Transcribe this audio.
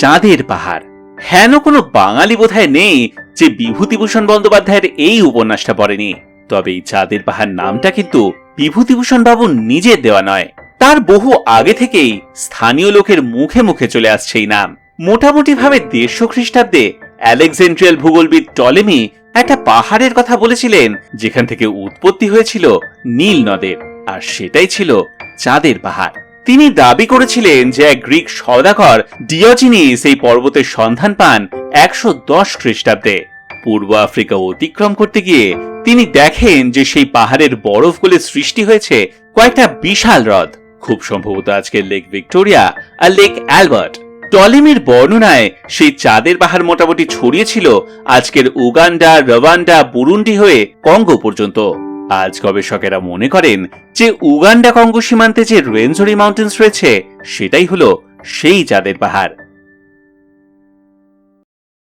চাঁদের পাহাড়। হেন কোনো বাঙালি বোধহয় নেই যে বিভূতিভূষণ বন্দ্যোপাধ্যায়ের এই উপন্যাসটা পড়েনি। তবে এই চাঁদের পাহাড় নামটা কিন্তু বিভূতিভূষণ বাবু নিজের দেওয়া নয়। তার বহু আগে থেকেই স্থানীয় লোকের মুখে মুখে চলে আসছে এই নাম। মোটামুটি ভাবে দেড়শো খ্রিস্টাব্দে অ্যালেকজেন্ড্রিয়াল ভূগোলবিদ টলেমি একটা পাহাড়ের কথা বলেছিলেন, যেখান থেকে উৎপত্তি হয়েছিল নীল নদের, আর সেটাই ছিল চাঁদের পাহাড়। তিনি দাবি করেছিলেন যে এক গ্রিক সওদাগর ডিওজিনিস এই পর্বতের সন্ধান পান একশো দশ খ্রিস্টাব্দে। পূর্ব আফ্রিকা অতিক্রম করতে গিয়ে তিনি দেখেন যে সেই পাহাড়ের বরফ গলে সৃষ্টি হয়েছে কয়েকটা বিশাল হ্রদ। খুব সম্ভবত আজকের লেক ভিক্টোরিয়া আর লেক অ্যালবার্ট। টলিমির বর্ণনায় সেই চাঁদের পাহাড় মোটামুটি ছড়িয়েছিল আজকের উগান্ডা, রওয়ান্ডা, বুরুন্ডি হয়ে কঙ্গো পর্যন্ত। আজ গবেষকেরা মনে করেন যে উগান্ডা কঙ্গো সীমান্তে যে রেঞ্জরি মাউন্টেন্স রয়েছে, সেটাই হলো সেই চাঁদের পাহাড়।